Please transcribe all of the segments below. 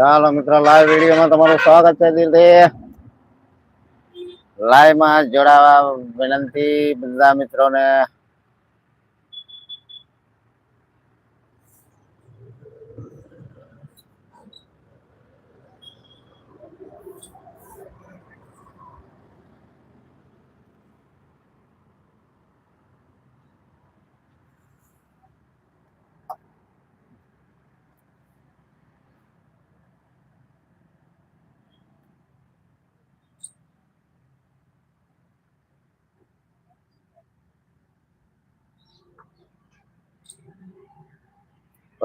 ચાલો મિત્રો લાઈવ વિડીયોમાં તમારું સ્વાગત છે દિલથી લાઈવમાં જોડાવા વિનંતી બધા મિત્રોને.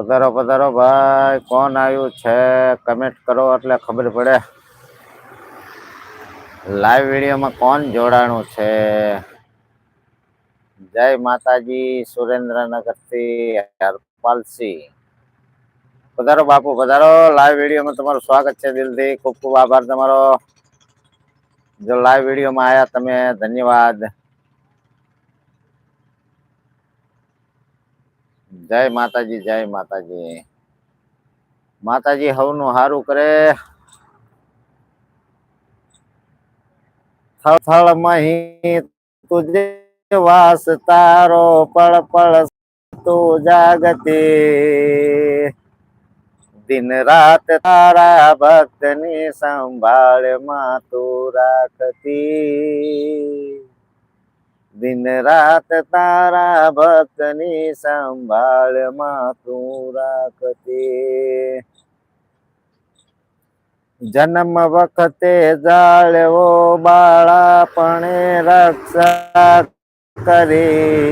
પધારો પધારો ભાઈ, કોણ આવ્યું છે? કમેન્ટ કરો એટલે ખબર પડે. લાઈવ વિડીયોમાં કોણ જોડાણું છે? જય માતાજી સુરેન્દ્રનગરથી હરપાલસિંહ. પધારો બાપુ, પધારો. લાઈવ વિડીયોમાં તમારું સ્વાગત છે દિલથી. ખૂબ ખૂબ આભાર તમારો. જો લાઈવ વિડીયોમાં આવ્યા તમે, ધન્યવાદ. જય માતાજી જય માતાજી. માતાજી હવનું હારું કરે. થળ થળ મહી તુજે વાસ તારો, પળ પળ તું જાગતી. દિન રાત તારા ભક્તની સંભાળમાં તું રાખતી. દિન રાત તારા ભક્તની સંભાળમાં તું રાખતે જન્મ વખતે જાળવો બાળાપણે રક્ષા કરી.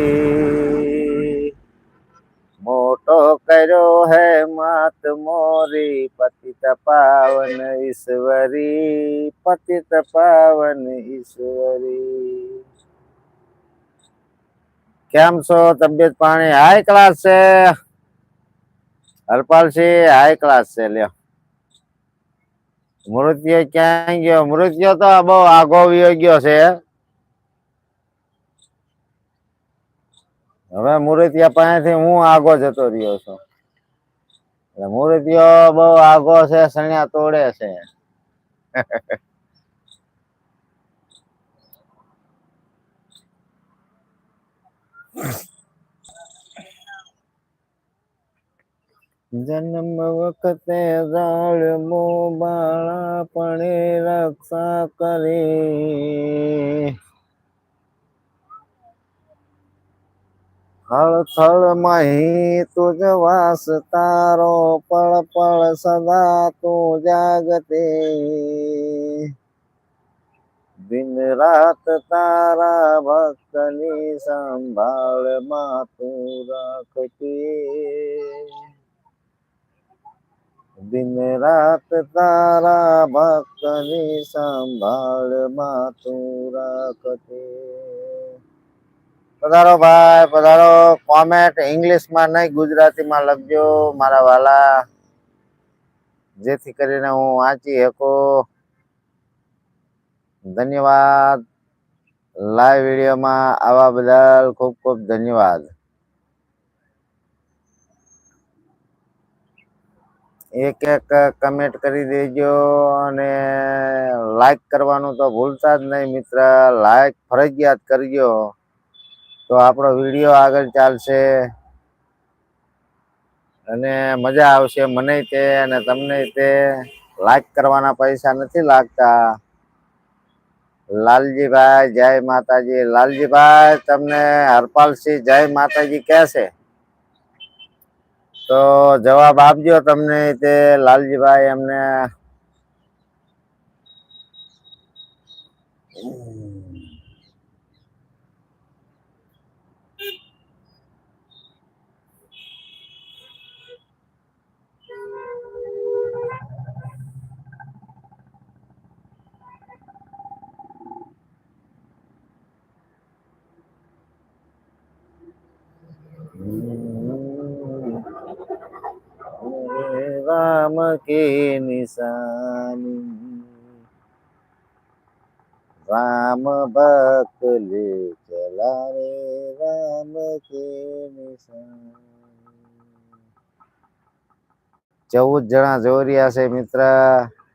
મોટો કર્યો હે માત મોરી પતિત પાવન ઈશ્વરી, પતિત પાવન ઈશ્વરી. કેમ છો? તબિયત પાણી હાઈ ક્લાસ છે. હરપાલસિંહ હાઈ ક્લાસ છે. લ્યો. મૃત્યુ ક્યાં ગયો? મૃત્યુ તો બહુ આગો વયો ગયો છે. હવે મુરતિયા પાસેથી હું આગો જતો રહ્યો છું. એટલે મૂર્તિઓ બહુ આગો છે, સણિયા તોડે છે. જન્મ વખતે જાળમો બાળાપણે રક્ષા કરી હળ થળ મહી તુજ વાસ તારો પળ પળ સદા તું જાગતે દિન રાત તારા ભક્તની સંભાળમાં તું રાખતી દિન રાત તારા ભક્તની સંભાળમાં તું રાખતી પધારો ભાઈ, પધારો. કોમેન્ટ ઇંગ્લિશમાં નહીં, ગુજરાતીમાં લખજો મારા વાલા. જેથી કરીને હું વાંચી શકું. ધન્યવાદ. લાઈવ વિડીયોમાં આવવા બદલ ખૂબ ખૂબ ધન્યવાદ. એક એક કમેન્ટ કરી દેજો અને લાઈક કરવાનું તો ભૂલતા જ નહીં મિત્ર. લાઈક ફરજિયાત કરજો. તો આપણો વીડિયો આગળ ચાલશે. અને મજા આવશે મને તે અને તમને તે. લાઈક કરવાના પૈસા નથી લાગતા. લાલજીભાઈ, જય માતાજી. લાલજીભાઈ, તમને હરપાલસિંહ, જય માતાજી કહે છે? તો જવાબ આપજો તમને તે લાલજીભાઈ એમને. રામ કે નિશાની રામ ભક્ત લે ચલાવે રામ કે ચૌદ જણા જોઈ રહ્યા છે મિત્ર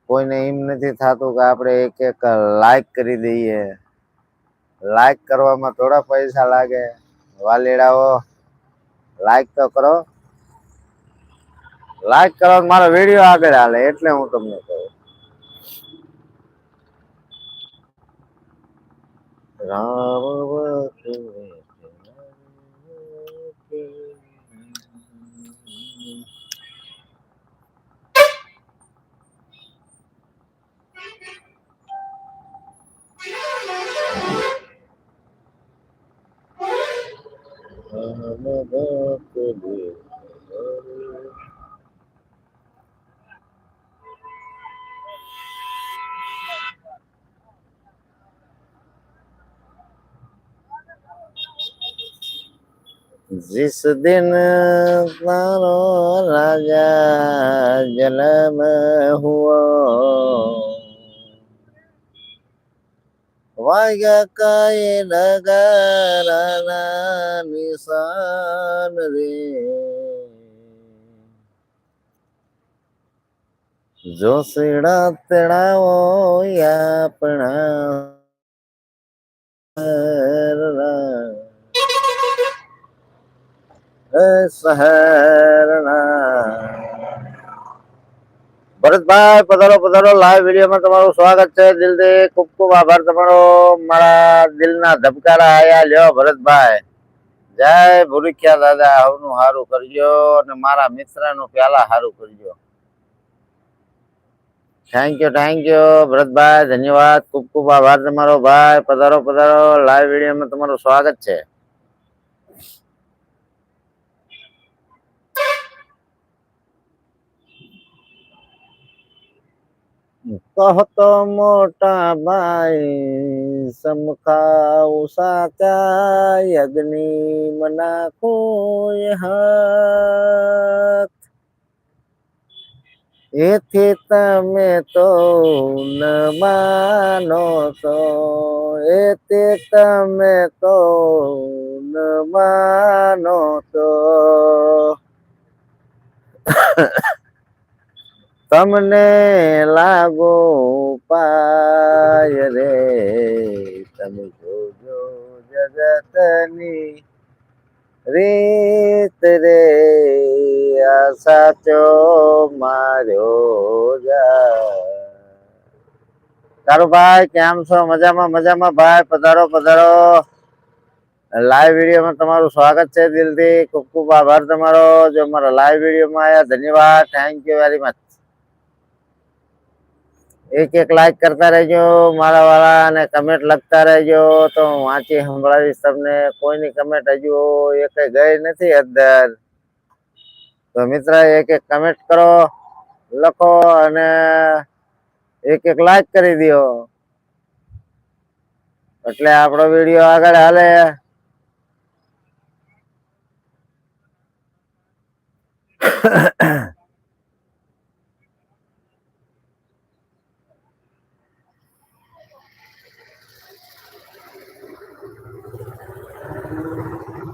કોઈને એમ નથી થતું કે આપણે એક એક લાઈક કરી દઈએ. લાઈક કરવામાં થોડા પૈસા લાગે. વાલીડાઓ લાઈક તો કરો. લાઈક કરો મારો વીડિયો આગળ હાલે એટલે હું તમને કહું. રામ जिस दिन तारो राजा जन्म हुआ વાયકાએ ડગારાના નિશાન રે. જોસેડા તેડાવો આપણા શહેરના ભરતભાઈ, પધારો પધારો. લાઈવ વિડીયોમાં તમારું સ્વાગત છે. દિલથી ખૂબ ખૂબ આભાર તમારો. મારા દિલના ધબકારા આયા. લ્યો ભરતભાઈ. જય ભૂરિખ્યા દાદા. આવનું સારું કરજો અને મારા મિત્રનું પેલા સારું કરજો. Thank you thank you Bharatbhai, ધન્યવાદ. ખૂબ ખૂબ આભાર તમારો ભાઈ. પધારો પધારો. લાઈવ વિડીયોમાં તમારું સ્વાગત છે. કહતો મોટા ભાઈ સમખાવ સાચા મના કોય હાથ. એથી તમે તો ન માનો તો એથી તમે તો ન માનો તો તમને લાગો પાય રે. તમે જોજો જગતની રીત રે. આ સાચો માર્યો તારો ભાઈ, કેમ છો? મજામાં મજામાં. ભાઈ, પધારો પધારો. લાઈવ વિડીયોમાં તમારું સ્વાગત છે દિલથી. ખૂબ ખૂબ આભાર તમારો. જો મારા લાઈવ વિડીયોમાં આવ્યા, ધન્યવાદ. થેન્ક યુ વેરી મચ એક એક લાઈક કરતા રહેજો, મારા વાળા અને કમેન્ટ લખતા રહેજો, તો હું વાંચી સંભળાવીશ તમને. કોઈની કમેન્ટ હજુ એક ગઈ નથી અંદર. તો મિત્ર, એક એક કમેન્ટ કરો, લખો અને એક એક લાઈક કરી દો. એટલે આપણો વીડિયો આગળ હાલે.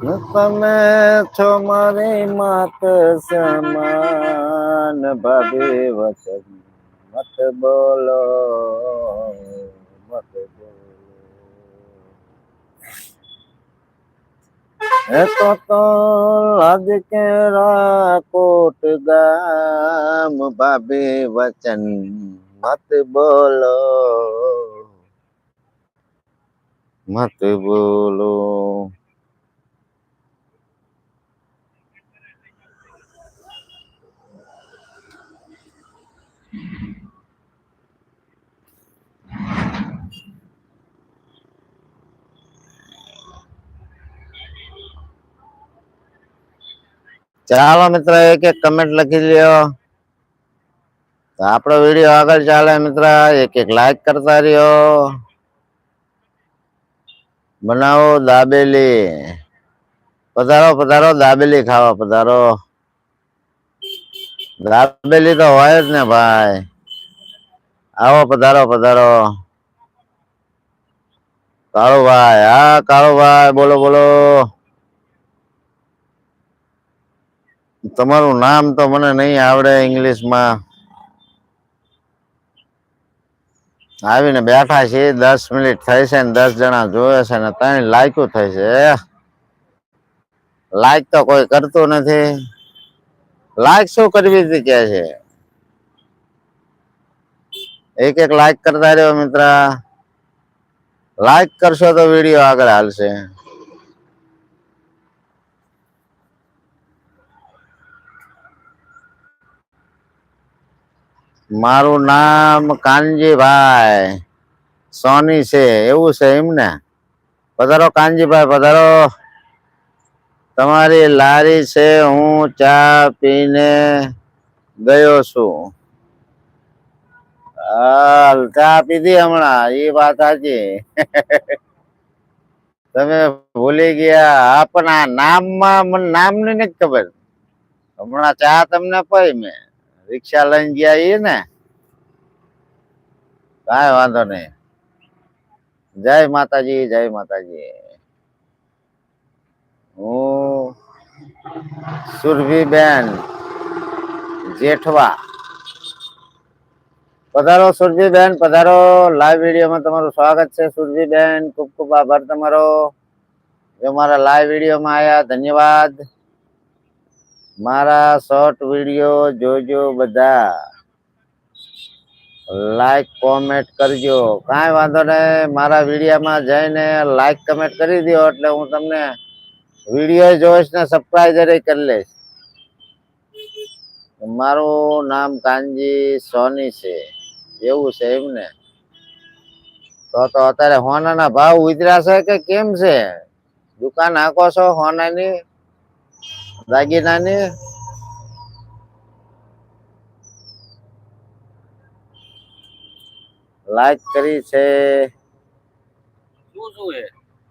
તમે છો મારી માત સમાન ભાભી વચન મત બોલો મત બોલો. એ તો તો લાજ કે કોટ ગામ ભાભી વચન મત બોલો મત બોલો. ચાલો મિત્ર, એક એક કમેન્ટ લખી લ્યો. તો આપણો વીડિયો આગળ ચાલે મિત્ર, એક એક લાઈક કરતા રહ્યો. બનાવો દાબેલી. પધારો પધારો, દાબેલી ખાવા પધારો. દાબેલી તો હોય જ ને ભાઈ. આવો, પધારો પધારો. કાળુભાઈ, હા, કાળુભાઈ, બોલો બોલો. તમારું નામ તો મને નહીં આવડે ઇંગ્લિશમાં. આવીને બેઠા છે દસ મિનિટ થઈ છે ને દસ જણા જોવે છે ને ત્રણ લાયકું થઈ છે. લાઈક તો કોઈ કરતું નથી. લાઈક શું કરવી હતી કે છે? એક એક લાઈક કરતા રહ્યો મિત્ર. લાઈક કરશો તો વીડિયો આગળ હાલશે. મારું નામ કાનજીભાઈ. સોની છે, એવું છે એમને? પધારો કાનજીભાઈ, પધારો. તમારી લારી છે, હું ચા પીને ગયો છું. ચા પીધી હમણાં એ વાત સાચી. તમે ભૂલી ગયા હા પણ આ નામમાં મને નામની નથી ખબર. હમણાં ચા તમને પઈ મેં. રિક્ષા લઈને ગયા ઈ ને? કાંઈ વાંધો નહીં. જય માતાજી જય માતાજી. હું સુરભીબેન જેઠવા. પધારો સુરભીબેન, પધારો. લાઈવ વિડીયોમાં તમારું સ્વાગત છે. સુરભીબેન, ખૂબ ખૂબ આભાર તમારો. જો મારા લાઈવ વિડીયોમાં આવ્યા ધન્યવાદ. મારા શોર્ટ વીડિયો જોજો બધા. લાઈક કોમેન્ટ કરજો. કાંઈ વાંધો નહીં, મારા વિડીયામાં જઈને લાઈક કમેન્ટ કરી દો એટલે હું તમને વીડિયો જોઈશ ને સબસ્ક્રાઈબર કરી લઈશ. મારું નામ કાનજી સોની છે. એવું છે એમ ને? તો તો અત્યારે હોનાના ભાવ ઉતર્યા છે કે કેમ છે? દુકાન હાંકો છો હોનાની? દાગીનાની લાઈક કરી છે.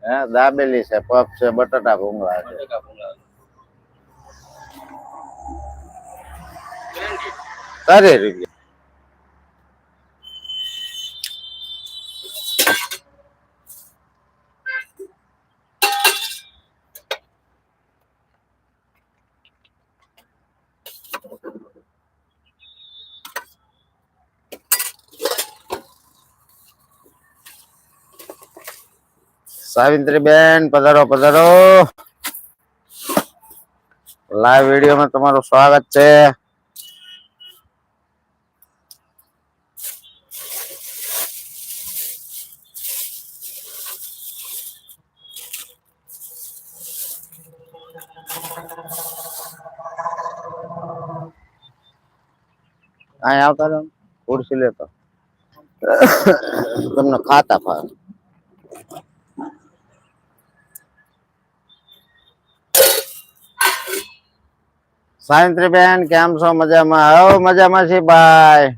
હે દાબેલી છે પફ છે બટાટા ભૂંગળા છે. સારી ભૂંગળા. સાવિત્રી બેન પધારો પધારો. લાઈવ વિડીયોમાં તમારું સ્વાગત છે. અહીં આવતા રહો. ખુરશી લેતો. તમને ખાતા ફાવે સાયંત્રી બેન કેમ છો? મજામાં? હવ મજામાં છે ભાઈ.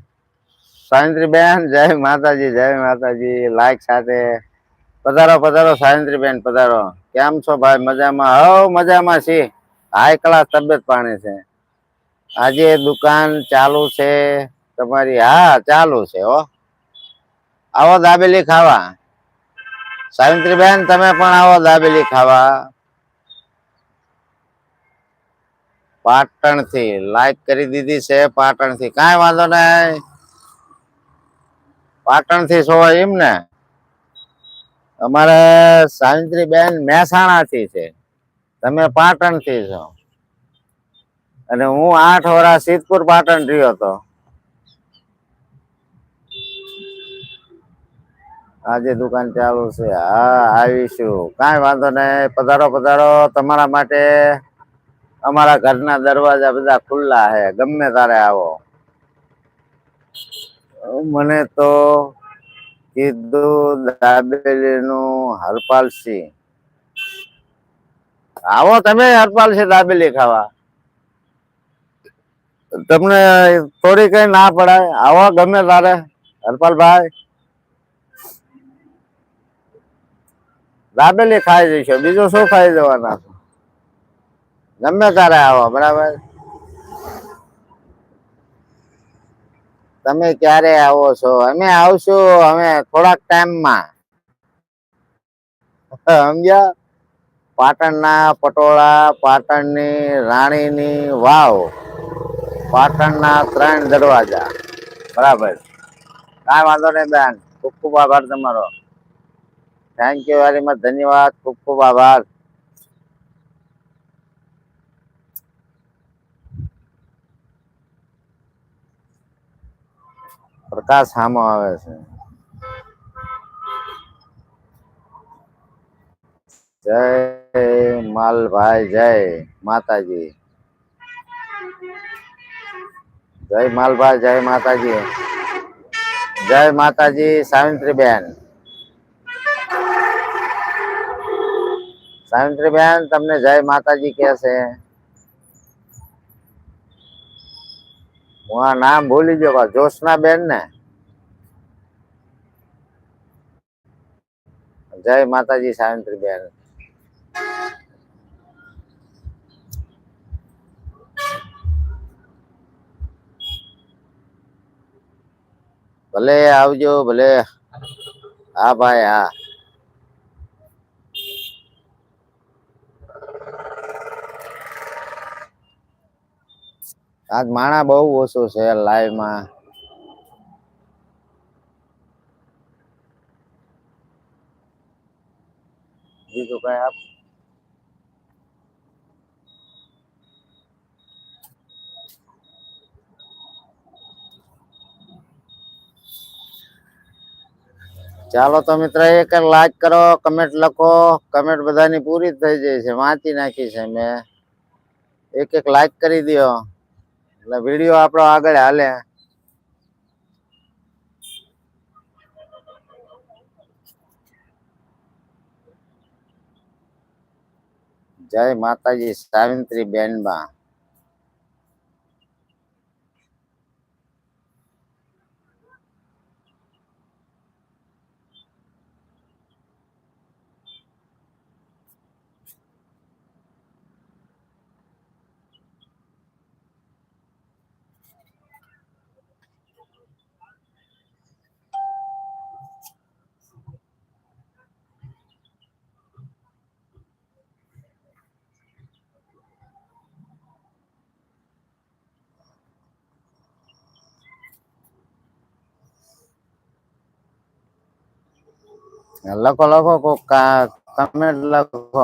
સાયંત્રી બેન જય માતાજી જય માતાજી. લાઈક સાથે. પધારો પધારો સાયંત્રી બેન પધારો. કેમ છો ભાઈ? મજામાં? હો મજામાં છે હાઈ ક્લાસ તબિયત પાણી છે. આજે દુકાન ચાલુ છે. તમારી, હા, ચાલુ છે, હો. આવો દાબેલી ખાવા. સાવિત્રી બેન તમે પણ આવો દાબેલી ખાવા. પાટણથી લાઈક કરી દીધી છે પાટણથી કઈ વાંધો નહીં. પાટણથી છો એમ ને? અમારે સાવિત્રી બેન મહેસાણા થી છે. તમે પાટણથી છો. અને હું આઠ વર્ષ સિદ્ધપુર પાટણ રહ્યો હતો. આજે દુકાન ચાલુ છે. હા, આવીશું. કાંઈ વાંધો નહીં. પધારો પધારો. તમારા માટે અમારા ઘરના દરવાજા બધા ખુલ્લા છે ગમે તારે આવો. મને તો કીધું દાબેલીનું હરપાલસિંહ આવો તમે હરપાલસિંહ દાબેલી ખાવા. તમને થોડી કઈ ના પડાય. આવો ગમે તારે. હરપાલભાઈ. દાબેલી ખાઈ જઈશું. બીજું શું ખાઈ જવાના ગમે તારે આવો, બરાબર? તમે ક્યારે આવો છો? અમે આવશું, અમે થોડાક ટાઈમમાં. સમજ્યા? પાટણના પટોળા, પાટણની રાણીની વાવ, પાટણના ત્રણ દરવાજા. બરાબર. કાંઈ વાંધો નહીં બેન. ખૂબ ખૂબ આભાર તમારો. થેન્ક યુ વેરી મચ ધન્યવાદ. ખૂબ ખૂબ આભાર. પ્રકાશ સામો આવે છે. જય માલભાઈ, જય માતાજી. જય માલભાઈ, જય માતાજી. જય માતાજી સાવિત્રીબેન. સાવિત્રીબેન, તમને જય માતાજી કે છે. હું આ નામ ભૂલી ગયો જોશના બેન ને. જય માતાજી સાવિત્રીબેન. ભલે આવજો, ભલે. હા ભાઈ, હા. આજ માણા બહુ ઓછું છે લાઈવમાં. બીજું કઈ આપ? ચાલો તો મિત્ર એક લાઈક કરો કમેન્ટ લખો. કમેન્ટ બધાની પૂરી થઈ જાય છે. વાંચી નાખી છે મેં. એક એક લાઈક કરી દો એટલે વીડિયો આપણો આગળ હાલે. જય માતાજી સાવિત્રી બેનબા લખો લખો કોક કમેન્ટ લખો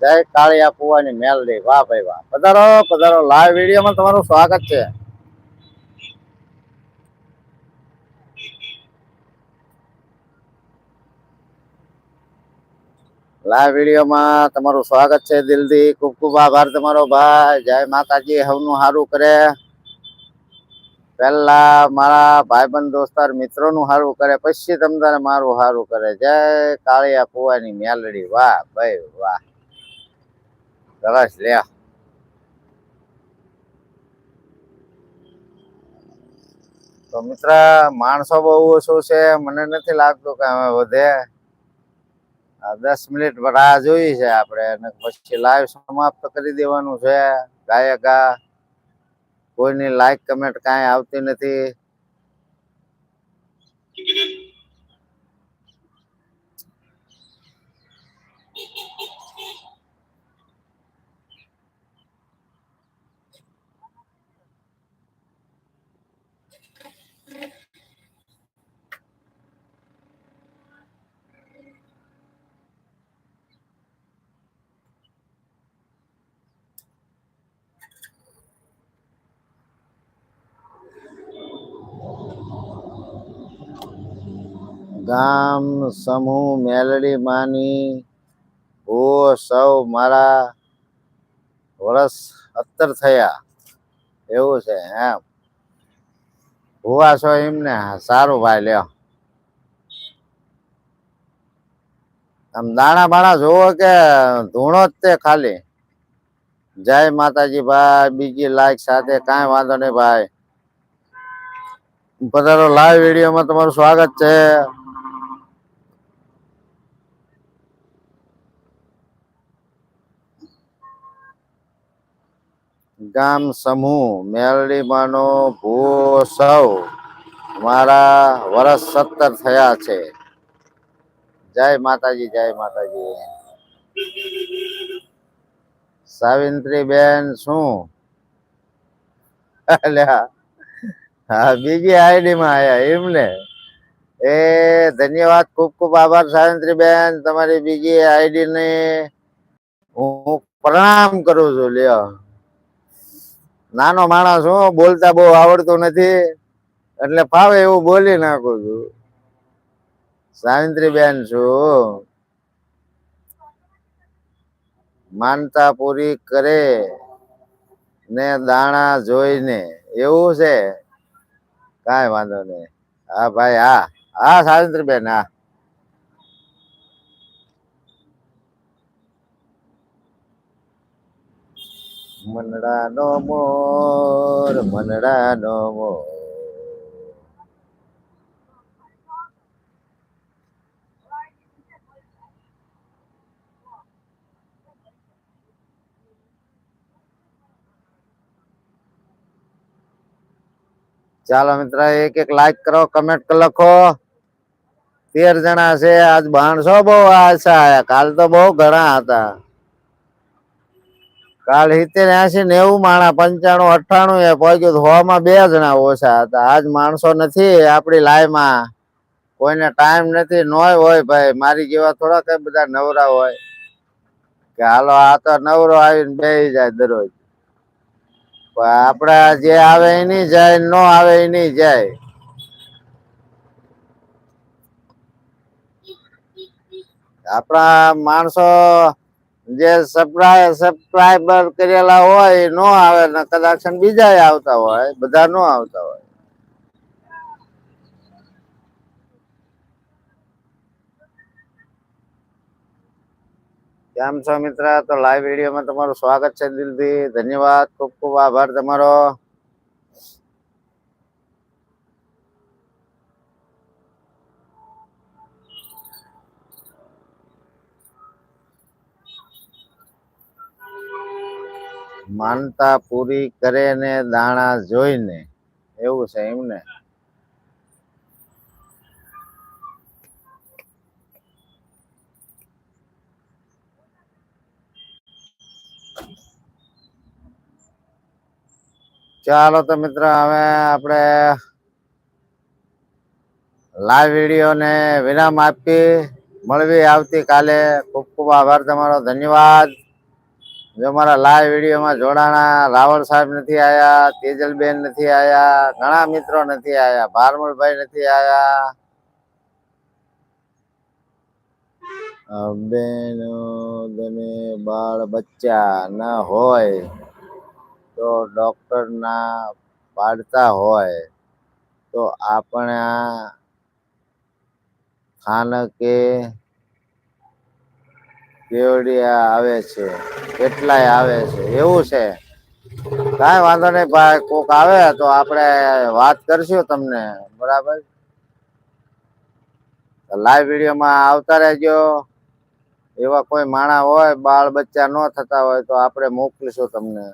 જય કાળિયા કુવાની મેલડી વાહ ભાઈ વાહ. પધારો પધારો. લાઈવ વિડીયોમાં તમારું સ્વાગત છે. લાઈવ વિડીયોમાં તમારું સ્વાગત છે દિલથી. ખૂબ ખૂબ આભાર તમારો ભાઈ. જય માતાજી. હવનું સારું કરે. પહેલા મારા ભાઈબંધ દોસ્તાર મિત્રોનું સારું કરે. પછી તમને મારું સારું કરે. જય કાળિયા કુવાની મેલડી. વાહ ભાઈ વાહ. સરસ લે તો મિત્ર, માણસો બહુ ઓછું છે, મને નથી લાગતું કે હવે વધે. દસ મિનિટ રાહ જોઈ છે આપણે, અને પછી લાઈવ સમાપ્ત કરી દેવાનું છે. ગાયકા, કોઈની લાઈક કમેન્ટ કાંઈ આવતી નથી. ગામ સમૂહ મેલડી માની ઓ સૌ મારા વર્ષ અત્તર થયા. એવું છે, એમ. ભુવા છો એમને? સારું ભાઈ, લ્યો. આમ દાણા બાણા જોવો કે ધૂણો જ તે ખાલી? જય માતાજી ભાઈ, બીજી લાઈક સાથે કાંઈ વાંધો નહીં ભાઈ. પધારો લાઈવ વિડીયોમાં તમારું સ્વાગત છે. ગામ સમૂહ મેલડીમાંનો ભૂ સૌ મારા વર્ષ સત્તર થયા છે. જય માતાજી જય માતાજી. સાવિત્રી બેન શું હા, બીજી આઈડી માં આયા એમ ને એ ધન્યવાદ, ખૂબ ખૂબ આભાર સાવિત્રી બેન તમારી બીજી આઈડી ને હું પ્રણામ કરું છું, લ્યો. નાનો માણસ હું, બોલતા બહુ આવડતું નથી. એટલે ફાવે એવું બોલી નાખું છું. સાવિત્રી બેન છું. માનતા પૂરી કરે ને દાણા જોઈને. એવું છે? કાંઈ વાંધો નહીં. હા ભાઈ, હા. હા સાવિત્રી બેન હા. મનડાનો મોર મનડાનો મોર. ચાલો મિત્ર, એક એક લાઈક કરો કમેન્ટ લખો. તેર જણા છે, આજ બાણસો બહુ આશા કાલ તો બહુ ઘણા હતા. કાલ સિત્તેર એસી નેવું માણા પંચાણું, અઠ્ઠાણું એ પહોંચ્યું તો માં બે જણા ઓછા હતા. આજ માણસો નથી આપણી લાઈમાં કોઈને ટાઈમ નથી, નોય હોય ભાઈ. મારી જેવા થોડા કઈ બધા નવરા હોય. કે હાલો, આ તો નવરો આવીને બેસી જાય દરરોજ. આપડા જે આવે એની જાય, નો આવે એ નહીં જાય. આપણા માણસો જે સબસ્ક્રાઇબર કરેલા હોય, નો આવે, ને કદાચ બીજા આવતા હોય, બધા નો આવતા હોય. કેમ છો મિત્ર? તો લાઈવ વિડીયોમાં તમારું સ્વાગત છે દિલથી. ધન્યવાદ. ખૂબ ખૂબ આભાર તમારો. માનતા પૂરી કરે ને દાણા જોઈને. એવું છે એમને. ચાલો તો મિત્ર, હવે આપણે લાઈવ વિડીયોને વિરામ આપી. મળવી આવતીકાલે. ખૂબ ખૂબ આભાર તમારો. ધન્યવાદ. જો મારા લાઈવ વિડીયોમાં જોડાણા, રાવળ સાહેબ નથી આયા, તેજલબેન નથી આયા, ઘણા મિત્રો નથી આયા, ભારમલભાઈ નથી આયા. બેનો તમે બાળ બચ્ચા ના હોય તો ડોક્ટર ના પાડતા હોય તો આપણા સ્થાનકે કેવડિયા આવે છે? કેટલાય આવે છે? એવું છે. કાંઈ વાંધો નહીં, ભાઈ, કોક આવે તો આપણે વાત કરશું તમને. બરાબર? લાઈવ વિડીયોમાં આવતા રહેજો. એવા કોઈ માણા હોય, બાળ બચ્ચા ન થતા હોય તો આપણે મોકલીશું તમને.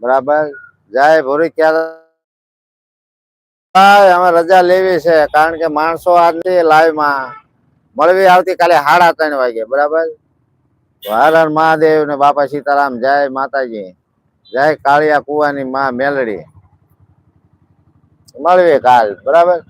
બરાબર? જાય ભૂરી ક્યારે અમે રજા લેવી છે, કારણ કે માણસો આજની લાઈવમાં. મળવી આવતીકાલે સાડા ત્રણ વાગે. બરાબર? હર મહાદેવ ને બાપા સીતારામ, જય માતાજી, જય કાળિયા કુવાની માં મેલડી. મળવી કાલ, બરાબર?